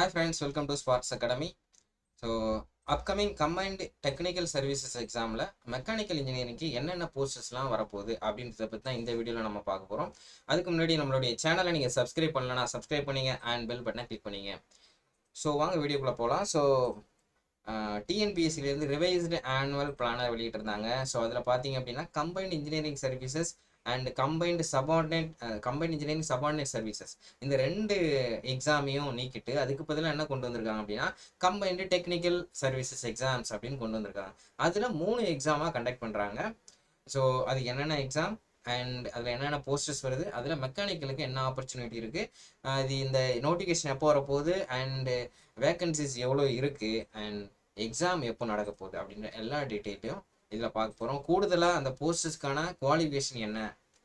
Hi friends welcome to Sparks academy so upcoming combined technical services எக்ஸாமில் mechanical இன்ஜினியரிங்க்கு என்னென்ன போஸ்டர்ஸ்லாம் வரப்போகுது அப்படின்றத பற்றி தான் இந்த வீடியோவில் நம்ம பார்க்க போகிறோம் அதுக்கு முன்னாடி நம்மளுடைய சேனலை நீங்கள் சப்ஸ்கிரைப் பண்ணலன்னா சப்ஸ்கிரைப் பண்ணிங்க அண்ட் பெல் பட்டனை கிளிக் பண்ணிங்க. ஸோ வாங்க வீடியோக்குள்ளே போகலாம் ஸோ டிஎன்பிஎஸ்சிலேருந்து ரிவைஸ்டு ஆனுவல் பிளானர் வெளியிட்டிருந்தாங்க. ஸோ அதில் பார்த்தீங்க அப்படின்னா combined engineering services and combined subordinate combined engineering subordinate services இந்த ரெண்டு எக்ஸாமையும் நீக்கிட்டு அதுக்கு பதிலாக என்ன கொண்டு வந்திருக்காங்க அப்படின்னா கம்பைன்டு டெக்னிக்கல் சர்வீசஸ் எக்ஸாம்ஸ் அப்படின்னு கொண்டு வந்திருக்காங்க. அதில் மூணு எக்ஸாமாக கண்டக்ட் பண்ணுறாங்க ஸோ அது என்னென்ன எக்ஸாம் அண்ட் அதில் என்னென்ன போஸ்டர்ஸ் வருது? அதில் மெக்கானிக்கலுக்கு என்ன ஆப்பர்ச்சுனிட்டி இருக்குது அது இந்த நோட்டிஃபிகேஷன் எப்போ வரப்போகுது? அண்டு வேக்கன்சிஸ் எவ்வளோ இருக்குது அண்ட் எக்ஸாம் எப்போ நடக்க போகுது அப்படின்ற எல்லா டீட்டெயிலையும் இதில் பார்க்க போகிறோம் கூடுதலாக அந்த போஸ்டர்ஸ்க்கான குவாலிஃபிகேஷன் என்ன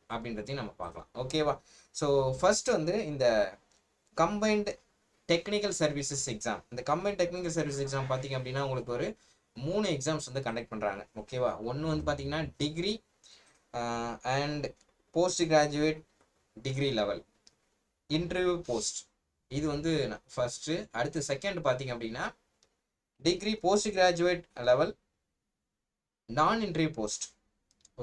அப்படின்றதையும் நம்ம பார்க்கலாம். ஓகேவா ஸோ ஃபர்ஸ்ட் வந்து இந்த கம்பைன்டு டெக்னிக்கல் சர்வீசஸ் எக்ஸாம் இந்த கம்பைன்ட் டெக்னிக்கல் சர்வீஸ் எக்ஸாம் பார்த்தீங்க அப்படின்னா உங்களுக்கு ஒரு மூணு எக்ஸாம்ஸ் வந்து கண்டக்ட் பண்ணுறாங்க ஓகேவா ஒன்று வந்து பார்த்தீங்கன்னா degree and post graduate degree level interview post இது வந்து ஃபர்ஸ்ட்டு அடுத்து செகண்ட் பார்த்தீங்க அப்படின்னா degree post graduate level non entry post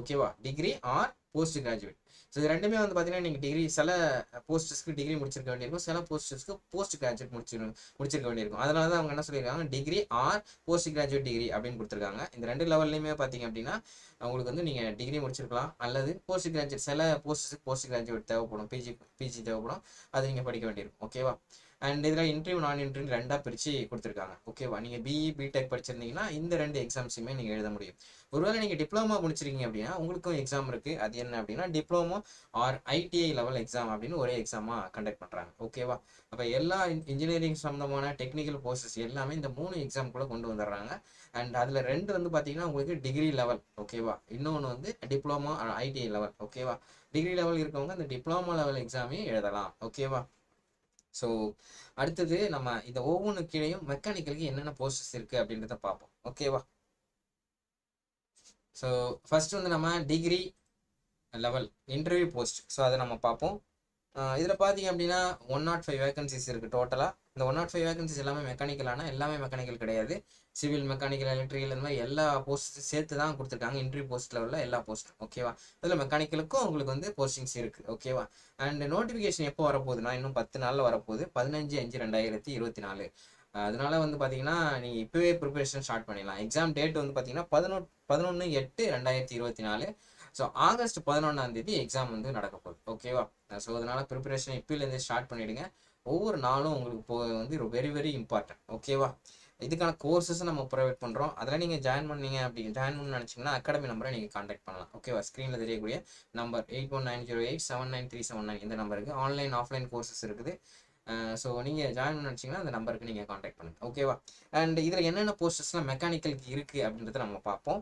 ஓகேவா degree or post graduate so இது ரெண்டுமே வந்து பார்த்தீங்கன்னா நீங்கள் டிகிரி சில போஸ்டர்ஸ்க்கு டிகிரி முடிச்சிருக்க வேண்டியிருக்கும். சில போஸ்டர்ஸ்க்கு போஸ்ட் கிராஜுவேட் முடிச்சிரு முடிச்சிருக்க வேண்டியிருக்கும். அதனால தான் அவங்க என்ன சொல்லியிருக்காங்க? Degree or post graduate degree அப்படின்னு கொடுத்துருக்காங்க. இந்த ரெண்டு லெவல்லையுமே பார்த்தீங்க அப்படின்னா உங்களுக்கு வந்து நீங்கள் டிகிரி முடிச்சிருக்கலாம். அல்லது போஸ்ட் கிராஜுவேட் சில போஸ்டர்ஸ்க்கு போஸ்ட் கிராஜுவேட் தேவைப்படும். பிஜி பிஜி தேவைப்படும். அது நீங்கள் படிக்க வேண்டியிருக்கும். ஓகேவா அண்ட் இதில் இன்டர்வியூ நான் இன்டர்வியூ ரெண்டாக பிரித்து கொடுத்துருக்காங்க. ஓகேவா நீங்கள் பிஇ பிடெக் படிச்சிருந்தீங்கன்னா இந்த ரெண்டு எக்ஸாம்ஸுமே நீங்கள் எழுத முடியும். ஒருவேளை நீங்கள் டிப்ளமா முடிச்சிருக்கீங்க அப்படின்னா உங்களுக்கும் எக்ஸாம் இருக்குது அது என்ன அப்படின்னா diploma or ITI level exam அப்படின்னு ஒரே எக்ஸாமாக கண்டக்ட் பண்ணுறாங்க ஓகேவா அப்போ எல்லா இன்ஜினியரிங் சம்மந்தமான டெக்னிக்கல் கோர்சஸ் எல்லாமே இந்த மூணு எக்ஸாம் கூட கொண்டு வந்துடுறாங்க. அண்ட் அதில் ரெண்டு வந்து பார்த்தீங்கன்னா உங்களுக்கு டிகிரி லெவல் ஓகேவா இன்னொன்று வந்து டிப்ளமோ ஐடிஐ லெவல் ஓகேவா டிகிரி லெவல் இருக்கவங்க இந்த டிப்ளமோ லெவல் எக்ஸாமே எழுதலாம். ஓகேவா ஸோ அடுத்தது நம்ம இந்த ஒவ்வொன்று கீழேயும் மெக்கானிக்கலுக்கு என்னென்ன போஸ்டர்ஸ் இருக்குது அப்படின்றத பார்ப்போம். ஓகேவா ஸோ ஃபஸ்ட் வந்து நம்ம degree level interview post so அதை நம்ம பார்ப்போம். இதில் பார்த்தீங்க அப்படின்னா ஒன் நாட் ஃபைவ் வேகன்சிஸ் இருக்குது டோட்டலாக இந்த ஒன் நாட் ஃபைவ் வேகன்சிஸ் எல்லாமே மெக்கானிக்கலான எல்லாமே மெக்கானிக்கல் கிடையாது. சிவில் மெக்கானிக்கல் எலக்ட்ரிக்கல் இந்த மாதிரி எல்லா போஸ்ட் சேர்த்து தான் கொடுத்துருக்காங்க. இன்ட்ரி போஸ்ட் லெவலில் எல்லா போஸ்ட்டும் ஓகேவா அதில் மெக்கானிக்கலுக்கும் உங்களுக்கு வந்து போஸ்டிங்ஸ் இருக்குது ஓகேவா அண்ட் நோட்டிஃபிகேஷன் எப்போ வரப்போகுதுன்னா இன்னும் பத்து நாளில் வரப்போகுது. பதினஞ்சு அஞ்சு ரெண்டாயிரத்தி இருபத்தி நாலு. அதனால வந்து பார்த்தீங்கன்னா நீங்கள் இப்போவே ப்ரிப்பரேஷன் ஸ்டார்ட் பண்ணிடலாம். எக்ஸாம் டேட் வந்து பார்த்தீங்கன்னா பதினொன்று பதினொன்று எட்டு ரெண்டாயிரத்தி இருபத்தி நாலு. ஸோ ஆகஸ்ட் பதினொன்றாம் தேதி எக்ஸாம் வந்து நடக்க போகுது. ஓகேவா ஸோ அதனால ப்ரிப்பரேஷன் இப்போலேருந்து ஸ்டார்ட் பண்ணிவிடுங்க ஒவ்வொரு நாளும் உங்களுக்கு போ வந்து வெரி வெரி இம்பார்ட்டன்ட் ஓகேவா இதுக்கான கோர்சஸ் நம்ம ப்ரொவைட் பண்ணுறோம் அதில் நீங்கள் ஜாயின் பண்ணீங்க அப்படி ஜாயின் பண்ண நினச்சிங்கன்னா அகாடமி நம்பரை நீங்கள் காண்டாக்ட் பண்ணலாம் ஓகேவா ஸ்க்ரீனில் தெரியக்கூடிய number eight one nine zero eight seven nine three seven nine இந்த நம்பருக்கு ஆன்லைன் ஆஃப்லைன் கோர்சஸ் இருக்குது. ஸோ நீங்கள் ஜாயின் பண்ண நினச்சிங்கன்னா அந்த நம்பருக்கு நீங்கள் காண்டாக்ட் பண்ணுங்கள் ஓகேவா அண்ட் இதில் என்னென்ன போஸ்டர்ஸ்லாம் மெக்கானிக்கலுக்கு இருக்குது அப்படின்றத நம்ம பார்ப்போம்.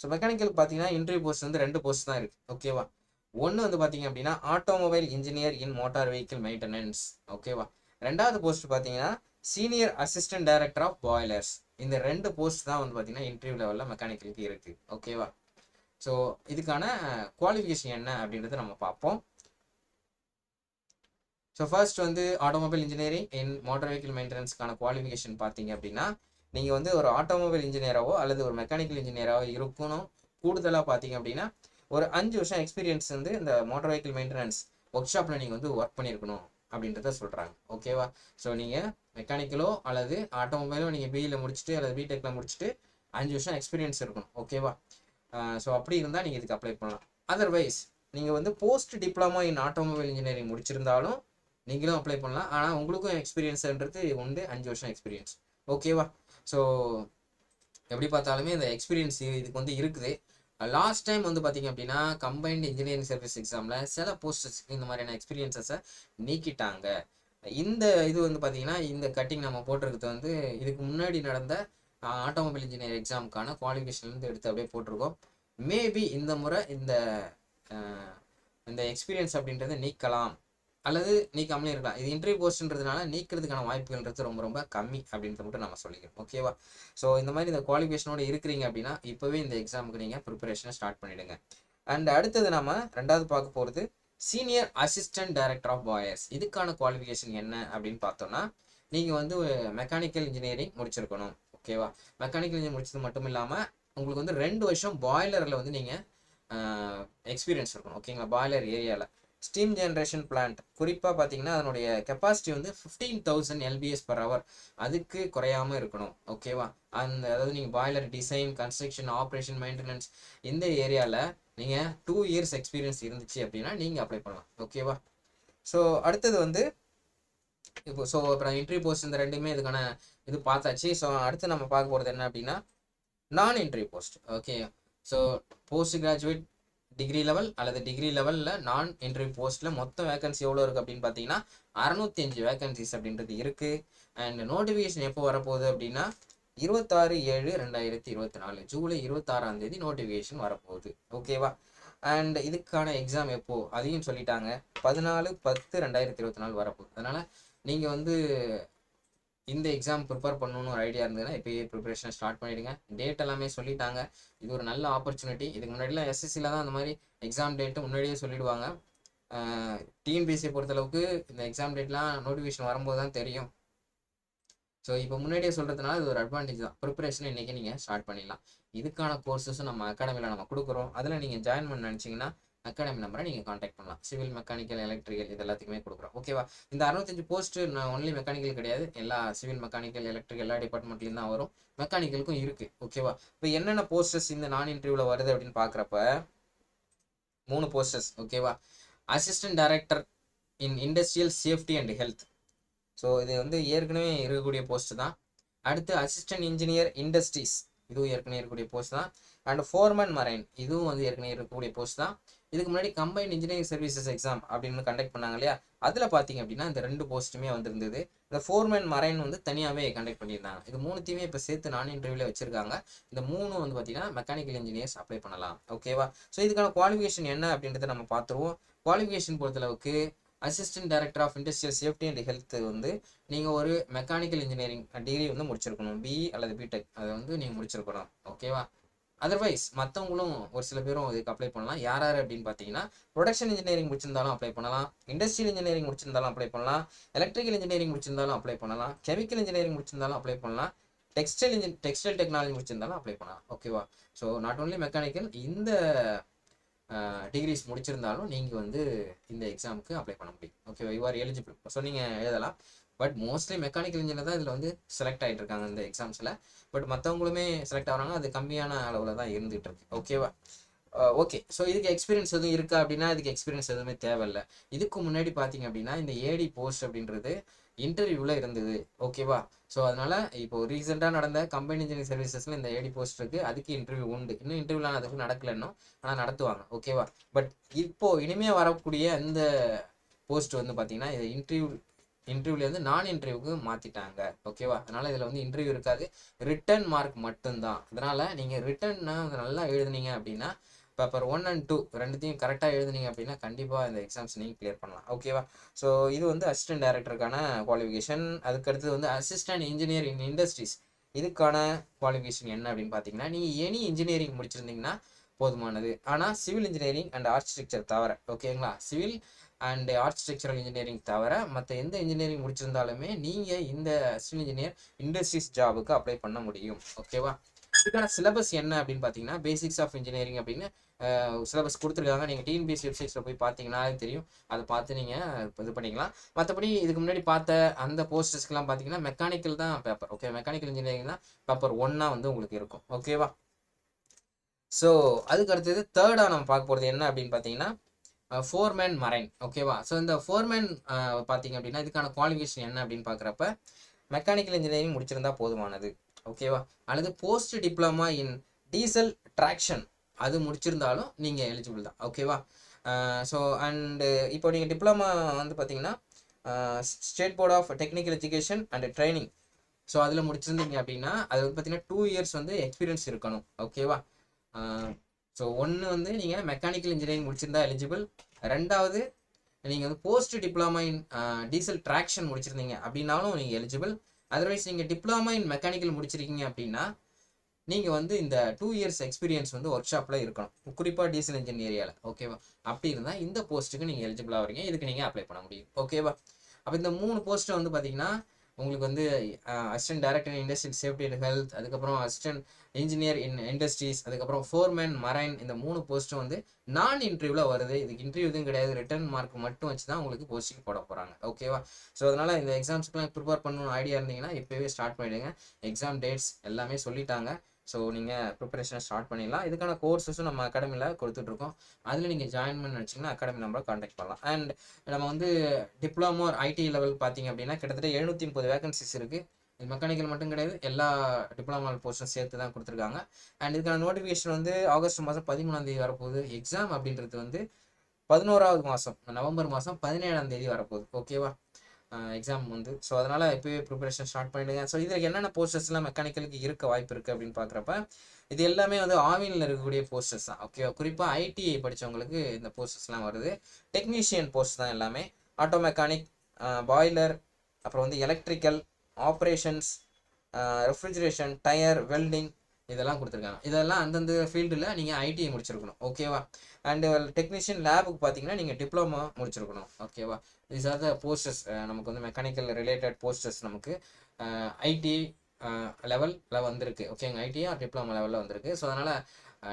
ஸோ மெக்கானிக்கலுக்கு பார்த்தீங்கன்னா இன்டர்வியூ போஸ்ட் வந்து ரெண்டு போஸ்ட் தான் இருக்குது ஓகேவா ஒன்று வந்து பார்த்தீங்க அப்படின்னா automobile engineer in motor vehicle maintenance ஓகேவா ரெண்டாவது போஸ்ட் பார்த்தீங்கன்னா senior assistant director of boilers இந்த ரெண்டு போஸ்ட் தான் வந்து பார்த்தீங்கன்னா இன்டர்வியூ லெவலில் மெக்கானிக்கலுக்கு இருக்குது ஓகேவா ஸோ இதுக்கான குவாலிஃபிகேஷன் என்ன அப்படின்றத நம்ம பார்ப்போம். ஸோ ஃபர்ஸ்ட் வந்து automobile engineering in motor vehicle மெயின்டெனன்ஸ்க்கான qualification பார்த்தீங்க அப்படின்னா நீங்கள் வந்து ஒரு ஆட்டோமொபைல் இன்ஜினியராகவோ அல்லது ஒரு மெக்கானிக்கல் இன்ஜினியராகவோ இருக்கணும். கூடுதலாக பார்த்தீங்க அப்படின்னா ஒரு அஞ்சு வருஷம் எக்ஸ்பீரியன்ஸ் வந்து இந்த மோட்டார் வெஹிக்கிள் மெயின்டெனன்ஸ் ஒர்க் ஷாப்பில் நீங்கள் வந்து ஒர்க் பண்ணியிருக்கணும் அப்படின்றத சொல்கிறாங்க ஓகேவா ஸோ நீங்கள் மெக்கானிக்கலோ அல்லது ஆட்டோமொபைலோ நீங்கள் பிஇயில் முடிச்சுட்டு அல்லது பிடெக்கில் முடிச்சுட்டு அஞ்சு வருஷம் எக்ஸ்பீரியன்ஸ் இருக்கணும். ஓகேவா ஸோ அப்படி இருந்தால் நீங்கள் இதுக்கு அப்ளை பண்ணலாம். அதர்வைஸ் நீங்கள் வந்து post diploma in automobile engineering முடிச்சிருந்தாலும் நீங்களும் அப்ளை பண்ணலாம். ஆனால் உங்களுக்கும் எக்ஸ்பீரியன்ஸ்ன்றது உண்டு அஞ்சு வருஷம் எக்ஸ்பீரியன்ஸ் ஓகேவா ஸோ எப்படி பார்த்தாலுமே இந்த எக்ஸ்பீரியன்ஸ் இதுக்கு வந்து இருக்குது. லாஸ்ட் டைம் வந்து பார்த்தீங்க அப்படின்னா கம்பைன்டு இன்ஜினியரிங் சர்வீஸ் எக்ஸாமில் சில போஸ்டர்ஸ்க்கு இந்த மாதிரியான எக்ஸ்பீரியன்ஸஸை நீக்கிட்டாங்க. இந்த இது வந்து பார்த்தீங்கன்னா இந்த கட்டிங் நம்ம போட்டிருக்கிறது வந்து இதுக்கு முன்னாடி நடந்த ஆட்டோமொபைல் இன்ஜினியர் எக்ஸாமுக்கான குவாலிஃபிகேஷன்லேருந்து எடுத்து அப்படியே போட்டிருக்கோம். மேபி இந்த முறை இந்த இந்த எக்ஸ்பீரியன்ஸ் அப்படின்றத நீக்கலாம். அல்லது நீக்காமலே இருக்கலாம். இது இன்டர்வியூ போஸ்ட்ன்றதுனால நீக்கிறதுக்கான வாய்ப்புகள்ன்றது ரொம்ப ரொம்ப கம்மி அப்படின்றத மட்டும் நம்ம சொல்லிக்கிறோம் ஓகேவா ஸோ இந்த மாதிரி இந்த குவாலிஃபிகேஷனோட இருக்கிறீங்க அப்படின்னா இப்போவே இந்த எக்ஸாமுக்கு நீங்கள் ப்ரிப்பரேஷனை ஸ்டார்ட் பண்ணிடுங்க. அண்ட் அடுத்தது நம்ம ரெண்டாவது பார்க்க போகிறது senior assistant director of boilers இதுக்கான குவாலிஃபிகேஷன் என்ன அப்படின்னு பார்த்தோம்னா நீங்கள் வந்து மெக்கானிக்கல் இன்ஜினியரிங் முடிச்சிருக்கணும். ஓகேவா மெக்கானிக்கல் இன்ஜினியர் முடிச்சது மட்டும் இல்லாமல் உங்களுக்கு வந்து ரெண்டு வருஷம் பாய்லரில் வந்து நீங்கள் எக்ஸ்பீரியன்ஸ் இருக்கணும். ஓகேங்களா பாய்லர் ஏரியாவில் ஸ்டீம் ஜென்ரேஷன் பிளான்ட். குறிப்பாக பார்த்தீங்கன்னா அதனுடைய கெப்பாசிட்டி வந்து fifteen thousand LBS per hour அதுக்கு குறையாம இருக்கணும் ஓகேவா அந்த அதாவது நீங்கள் boiler design construction operation maintenance இந்த ஏரியாவில் நீங்கள் டூ இயர்ஸ் எக்ஸ்பீரியன்ஸ் இருந்துச்சு அப்படின்னா நீங்கள் அப்ளை பண்ணலாம் ஓகேவா ஸோ அடுத்தது வந்து இப்போ ஸோ அப்புறம் இன்ட்ரி போஸ்ட் இந்த ரெண்டுமே இதுக்கான இது பார்த்தாச்சு. ஸோ அடுத்து நம்ம பார்க்க போகிறது என்ன அப்படின்னா non entry post okay so post graduate degree level அல்லது டிகிரி லெவலில் நான் இன்டர்வியூ போஸ்ட்டில் மொத்த வேகன்சி எவ்வளோ இருக்குது அப்படின்னு பார்த்தீங்கன்னா அறநூத்தி அஞ்சு வேகன்சிஸ் அப்படின்றது இருக்குது அண்ட் நோட்டிஃபிகேஷன் எப்போ வரப்போகுது அப்படின்னா இருபத்தாறு ஏழு ரெண்டாயிரத்தி இருபத்தி நாலு ஜூலை இருபத்தாறாம் தேதி நோட்டிஃபிகேஷன் வரப்போகுது. ஓகேவா அண்ட் இதுக்கான எக்ஸாம் எப்போ? அதையும் சொல்லிட்டாங்க. பதினாலு பத்து ரெண்டாயிரத்தி இருபத்தி நாலு வரப்போகுது. அதனால் நீங்கள் வந்து இந்த எக்ஸாம் ப்ரிப்பேர் பண்ணணும்னு ஒரு ஐடியா இருந்ததுன்னா இப்போயே ப்ரிப்பரேஷன் ஸ்டார்ட் பண்ணிடுங்க. டேட் எல்லாமே சொல்லிட்டாங்க. இது ஒரு நல்ல ஆப்பர்ச்சுனிட்டி இதுக்கு முன்னாடிலாம் எஸ்எஸ்சியில் தான் அந்த மாதிரி எக்ஸாம் டேட்டு முன்னாடியே சொல்லிடுவாங்க. டிஎன்பிஎஸ்சியை பொறுத்தளவுக்கு இந்த எக்ஸாம் டேட்லாம் நோட்டிஃபிகேஷன் வரும்போது தான் தெரியும். ஸோ இப்போ முன்னாடியே சொல்கிறதுனால இது ஒரு அட்வான்டேஜ் தான். ப்ரிப்பரேஷன் இன்றைக்கி நீங்கள் ஸ்டார்ட் பண்ணிடலாம். இதுக்கான கோர்சஸும் நம்ம அகாடமியில் நம்ம கொடுக்குறோம். அதில் நீங்கள் ஜாயின் பண்ண நினச்சிங்கன்னா அகாடமி நம்பரை நீங்கள் காண்டாக்ட் பண்ணலாம். சிவில் மெக்கானிக்கல் எலக்ட்ரிக்கல் இது எல்லாத்துக்குமே கொடுக்குறோம் ஓகேவா இந்த அறுபத்தஞ்சு போஸ்ட் நான் ஒன்லி மெக்கானிக்கல் கிடையாது. எல்லா சிவில் மெக்கானிக்கல் எலக்ட்ரிக் எல்லா டிபார்ட்மெண்ட்லையும் தான் வரும். மெக்கானிக்கலுக்கும் இருக்குது ஓகேவா இப்போ என்னென்ன போஸ்டர்ஸ் இந்த நான் இன்டர்வியூவில் வருது அப்படின்னு பார்க்குறப்ப மூணு போஸ்டர்ஸ் ஓகேவா assistant director in industrial safety and health so இது வந்து ஏற்கனவே இருக்கக்கூடிய போஸ்ட் தான். அடுத்து அசிஸ்டன்ட் இன்ஜினியர் இண்டஸ்ட்ரீஸ் இதுவும் ஏற்கனவே இருக்கக்கூடிய போஸ்ட் தான். அண்ட் ஃபோர்மன் மரைன் இதுவும் வந்து ஏற்கனவே இருக்கக்கூடிய போஸ்ட் தான். இதுக்கு முன்னாடி கம்பைன் இன்ஜினியரிங் சர்வீசஸ் எக்ஸாம் அப்படின்னு கண்டக்ட் பண்ணாங்க இல்லையா? அதில் பார்த்தீங்க அப்படின்னா இந்த ரெண்டு போஸ்ட்டுமே வந்திருந்தது. இந்த ஃபோர்மேன் மரைன் வந்து தனியாகவே கண்டக்ட் பண்ணியிருந்தாங்க. இது மூணுத்தையுமே இப்போ சேர்த்து நான் இன்டர்வியூவில் வச்சிருக்காங்க. இந்த மூணு வந்து பார்த்தீங்கன்னா மெக்கானிக்கல் இன்ஜினியர்ஸ் அப்ளை பண்ணலாம். ஓகேவா ஸோ இதுக்கான குவாலிஃபிகேஷன் என்ன அப்படின்றத நம்ம பார்த்துருவோம் குவாலிஃபிகேஷன் பொறுத்தளவுக்கு assistant director of industrial safety and health வந்து நீங்கள் ஒரு மெக்கானிக்கல் இன்ஜினியரிங் டிகிரி வந்து முடிச்சிருக்கணும். பிஇ அல்லது பிடெக் அதை வந்து நீங்கள் முடிச்சிருக்கணும். ஓகேவா அதர்வைஸ் மற்றவங்களும் ஒரு சில பேரும் இதுக்கு அப்ளை பண்ணலாம். யார் யார் அப்படின்னு பார்த்தீங்கன்னா ப்ரொடக்ஷன் இன்ஜினியரிங் முடிச்சிருந்தாலும் அப்ளை பண்ணலாம். இண்டஸ்ட்ரியல் இன்ஜினியரிங் முடிச்சிருந்தாலும் அப்ளை பண்ணலாம். எலக்ட்ரிக்கல் இன்ஜினியரிங் முடிச்சிருந்தாலும் அப்ளை பண்ணலாம். கெமிக்கல் இன்ஜினியரிங் முடிச்சிருந்தாலும் அப்ளை பண்ணலாம். டெக்ஸ்டைல் இன்ஜின் டெக்ஸ்டைல் டெக்னாலஜி முடிச்சிருந்தாலும் அப்ளை பண்ணலாம். ஓகேவா ஸோ நாட் ஓன்லி மெக்கானிக்கல் இந்த டிகிரிஸ் முடிச்சிருந்தாலும் நீங்கள் வந்து இந்த எக்ஸாமுக்கு அப்ளை பண்ண முடியும். ஓகேவா யூ ஆர் எலிஜிபிள் ஸோ நீங்கள் எழுதலாம். பட் மோஸ்ட்லி மெக்கானிக்கல் இன்ஜினியர் தான் இதில் வந்து செலக்ட் ஆகிட்டு இருக்காங்க இந்த எக்ஸாம்ஸில் பட் மற்றவங்களுமே செலக்ட் ஆகிறாங்க அது கம்மியான அளவில் தான் இருந்துகிட்டு இருக்கு ஓகேவா ஓகே ஸோ இதுக்கு எக்ஸ்பீரியன்ஸ் எதுவும் இருக்கா அப்படின்னா இதுக்கு எக்ஸ்பீரியன்ஸ் எதுவுமே தேவையில்லை. இதுக்கு முன்னாடி பார்த்தீங்க அப்படின்னா இந்த ஏடி போஸ்ட் அப்படின்றது இன்டர்வியூவில் இருந்தது. ஓகேவா ஸோ அதனால் இப்போ ரீசெண்டாக நடந்த கம்பெனி இன்ஜினியரிங் சர்வீசஸில் இந்த ஏடி போஸ்ட் இருக்குது அதுக்கு இன்டர்வியூ உண்டு. இன்னும் இன்டர்வியூலாம் அதுக்கு நடக்கல இன்னும். ஆனால் நடத்துவாங்க. ஓகேவா பட் இப்போது இனிமேல் வரக்கூடிய அந்த போஸ்ட் வந்து பார்த்தீங்கன்னா இது இன்டர்வியூ இன்டர்வியூலேருந்து நான் இன்டர்வியூக்கு மாற்றிட்டாங்க ஓகேவா அதனால் இதில் வந்து இன்டர்வியூ இருக்காது. ரிட்டன் மார்க் மட்டும்தான். அதனால் நீங்கள் ரிட்டன்னா நல்லா எழுதுனீங்க அப்படின்னா பேப்பர் ஒன் அண்ட் டூ ரெண்டுத்தையும் கரெக்டாக எழுதுனீங்க அப்படின்னா கண்டிப்பாக இந்த எக்ஸாம்ஸ் நீங்கள் கிளியர் பண்ணலாம். ஓகேவா ஸோ இது வந்து அசிஸ்டன்ட் டைரக்டருக்கான குவாலிஃபிகேஷன் அதுக்கடுத்து வந்து அசிஸ்டன்ட் இன்ஜினியர் இன் இண்டஸ்ட்ரீஸ் இதுக்கான குவாலிஃபிகேஷன் என்ன அப்படின்னு பார்த்தீங்கன்னா நீங்கள் எனி இன்ஜினியரிங் முடிச்சிருந்தீங்கன்னா போதுமானது. ஆனால் சிவில் இன்ஜினியரிங் அண்ட் ஆர்கிடெக்சர் தவிர ஓகேங்களா சிவில் அண்ட் ஆர்கிடெக்சரல் இன்ஜினியரிங் தவிர மற்ற எந்த இன்ஜினியரிங் முடிச்சிருந்தாலுமே நீங்கள் இந்த சிவில் இன்ஜினியர் இண்டஸ்ட்ரீஸ் ஜாபுக்கு அப்ளை பண்ண முடியும். ஓகேவா இதுக்கான சிலபஸ் என்ன அப்படின்னு பார்த்தீங்கன்னா பேசிக்ஸ் ஆஃப் இன்ஜினியரிங் அப்படின்னு சிலபஸ் கொடுத்துருக்காங்க. நீங்கள் டிஎன்பிஎஸ்சி வெப்சைட்ஸில் போய் பார்த்தீங்கன்னா தெரியும். அதை பார்த்து நீங்கள் இது பண்ணிக்கலாம். மற்றபடி இதுக்கு முன்னாடி பார்த்த அந்த போஸ்டர்ஸ்க்கெலாம் பார்த்தீங்கன்னா மெக்கானிக்கல் தான் பேப்பர் ஓகே மெக்கானிக்கல் இன்ஜினியரிங் தான் பேப்பர் ஒன்னா வந்து உங்களுக்கு இருக்கும். ஓகேவா ஸோ அதுக்கு அடுத்தது தேர்டாக நம்ம பார்க்க போகிறது என்ன அப்படின்னு பார்த்தீங்கன்னா ஃபோர்மேன் மரைன் ஓகேவா ஸோ இந்த ஃபோர்மேன் பார்த்தீங்க அப்படின்னா இதுக்கான குவாலிஃபிகேஷன் என்ன அப்படின்னு பார்க்குறப்ப மெக்கானிக்கல் இன்ஜினியரிங் முடிச்சிருந்தா போதுமானது ஓகேவா அல்லது post diploma in diesel traction அது முடிச்சிருந்தாலும் நீங்கள் எலிஜிபிள் தான் ஓகேவா ஸோ அண்டு இப்போ நீங்கள் டிப்ளமா வந்து பார்த்தீங்கன்னா state board of technical education and training so அதில் முடிச்சிருந்தீங்க அப்படின்னா அது வந்து பார்த்தீங்கன்னா டூ இயர்ஸ் வந்து எக்ஸ்பீரியன்ஸ் இருக்கணும் ஓகேவா ஸோ ஒன்று வந்து நீங்கள் மெக்கானிக்கல் இன்ஜினியரிங் முடிச்சிருந்தா எலிஜிபிள் ரெண்டாவது நீங்கள் வந்து post diploma in diesel traction முடிச்சிருந்தீங்க அப்படின்னாலும் நீங்கள் எலிஜிபிள் அதர்வைஸ் நீங்கள் டிப்ளமா இன் மெக்கானிக்கல் முடிச்சிருக்கீங்க அப்படின்னா நீங்கள் வந்து இந்த டூ இயர்ஸ் எக்ஸ்பீரியன்ஸ் வந்து ஒர்க் ஷாப்பில் இருக்கணும். குறிப்பாக டீசல் இன்ஜின் ஏரியாவில் ஓகேவா அப்படி இருந்தால் இந்த போஸ்ட்டுக்கு நீங்கள் எலிஜிபிளாக வரீங்க இதுக்கு நீங்கள் அப்ளை பண்ண முடியும். ஓகேவா அப்போ இந்த மூணு போஸ்ட்டை வந்து பார்த்தீங்கன்னா உங்களுக்கு வந்து assistant director industrial safety and health அதுக்கப்புறம் அசிஸ்டன்ட் இன்ஜினியர் இன் இண்டஸ்ட்ரீஸ் அதுக்கப்புறம் ஃபோர்மேன் மரைன் இந்த மூணு போஸ்ட்டும் வந்து நான் இன்டர்வியூவில் வருது. இதுக்கு இன்டர்வியூ எதுவும் கிடையாது. ரிட்டர்ன் மார்க் மட்டும் வச்சு தான் உங்களுக்கு போஸ்டிங் போட போகிறாங்க ஓகேவா ஸோ அதனால் இந்த எக்ஸாம்ஸ்க்குலாம் ப்ரிப்பேர் பண்ணணும்னு ஐடியா இருந்தீங்கன்னா இப்போவே ஸ்டார்ட் பண்ணிவிடுங்க எக்ஸாம் டேட்ஸ் எல்லாமே சொல்லிட்டாங்க. ஸோ நீங்கள் ப்ரிப்பரேஷனை ஸ்டார்ட் பண்ணிடலாம். இதுக்கான கோர்ஸஸும் நம்ம அகாடமியில் கொடுத்துட்ருக்கோம். அதில் நீங்கள் ஜாயின் பண்ண நினச்சிங்கன்னா அகாடமி நம்பரை காண்டாக்ட் பண்ணலாம். அண்ட் நம்ம வந்து டிப்ளமோ ஐடி லெவல் பார்த்தீங்க அப்படின்னா கிட்டத்தட்ட எழுநூற்றி முப்பது வேகன்சிஸ் இருக்குது இது மெக்கானிக்கல் மட்டும் கிடையாது. எல்லா டிப்ளமா போர்ஷன் சேர்த்து தான் கொடுத்துருக்காங்க. அண்ட் இதுக்கான நோட்டிஃபிகேஷன் வந்து ஆகஸ்ட் மாதம் பதிமூணாம் தேதி வரப்போகுது. எக்ஸாம் அப்படின்றது வந்து பதினோராவது மாதம் நவம்பர் மாதம் பதினேழாம் தேதி வரப்போகுது. ஓகேவா எக்ஸாம் வந்து. ஸோ அதனால் இப்போயே ப்ரிப்பரேஷன் ஸ்டார்ட் பண்ணிடுங்க. ஸோ இதில் என்னென்ன போஸ்டர்ஸ்லாம் மெக்கானிக்கலுக்கு இருக்க வாய்ப்பு இருக்குது அப்படின்னு பார்க்குறப்ப இது எல்லாமே வந்து ஆவினில் இருக்கக்கூடிய போஸ்டர்ஸ் தான். ஓகே குறிப்பாக ஐடிஐ படித்தவங்களுக்கு இந்த போஸ்டர்ஸ்லாம் வருது. டெக்னீஷியன் போஸ்ட் தான் எல்லாமே. ஆட்டோ மெக்கானிக் பாய்லர் அப்புறம் வந்து electrical operations refrigeration tyre welding இதெல்லாம் கொடுத்துருக்காங்க. இதெல்லாம் அந்தந்த ஃபீல்டில் நீங்கள் ஐடிஐ முடிச்சிருக்கணும். ஓகேவா அண்டு டெக்னீஷியன் லேபுக்கு பார்த்தீங்கன்னா நீங்கள் டிப்ளமா முடிச்சிருக்கணும். ஓகேவா தீஸ் ஆர் த போஸ்டர்ஸ் நமக்கு வந்து மெக்கானிக்கல் ரிலேட்டட் போஸ்டர்ஸ் நமக்கு ஐடி லெவலில் வந்திருக்கு. ஓகேங்க ஐடியா டிப்ளமோ லெவலில் வந்திருக்கு. ஸோ அதனால்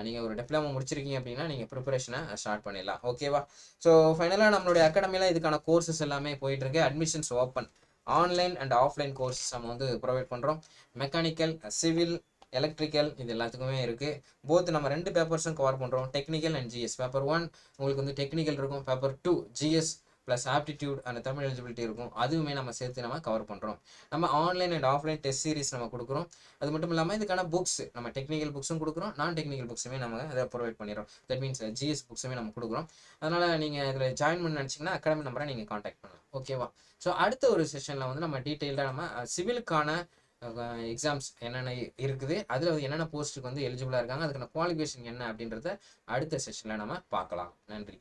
நீங்கள் ஒரு டிப்ளமோ முடிச்சிருக்கீங்க அப்படின்னா நீங்கள் ப்ரிப்பரேஷனை ஸ்டார்ட் பண்ணிடலாம். ஓகேவா ஸோ ஃபைனலாக நம்மளுடைய அகாடமியில் இதுக்கான கோர்சஸ் எல்லாமே போயிட்டுருக்கு. Admissions open online and offline course நம்ம வந்து ப்ரொவைட் பண்ணுறோம் மெக்கானிக்கல் சிவில் எலக்ட்ரிக்கல் இது எல்லாத்துக்குமே இருக்குது போத் நம்ம ரெண்டு பேப்பர்ஸும் கவர் பண்ணுறோம் technical and GS paper one உங்களுக்கு வந்து டெக்னிக்கல் இருக்கும். Paper two GS plus aptitude அந்த தமிழ் எலிஜிபிலிட்டி இருக்கும். அதுவுமே நம்ம சேர்த்து நம்ம கவர் பண்ணுறோம் நம்ம online and offline test series நம்ம கொடுக்குறோம். அது மட்டும் இல்லாமல் இதுக்கான புக்ஸ் நம்ம டெக்னிக்கல் புக்ஸும் கொடுக்குறோம். நான் டெக்னிக்கல் புக்ஸுமே நம்ம அதை ப்ரொவைட் பண்ணிடுறோம். தட் மீன்ஸ் ஜிஎஸ் புக்ஸுமே நம்ம கொடுக்குறோம். அதனால் நீங்கள் இதில் ஜாயின் பண்ண நினச்சிங்கன்னா அகாடமி நம்பரை நீங்கள் காண்டாக்ட் பண்ணலாம். ஓகேவா ஸோ அடுத்த ஒரு செஷனில் வந்து நம்ம டீட்டெயில்டாக நம்ம சிவிலுக்கான எக்ஸாம்ஸ் என்னென்ன இருக்குது அதில் வந்து என்னென்ன போஸ்ட்டுக்கு வந்து எலிஜிபிளாக இருக்காங்க அதுக்கான குவாலிஃபிகேஷன் என்ன அப்படின்றத அடுத்த செஷனில் நம்ம பார்க்கலாம். நன்றி.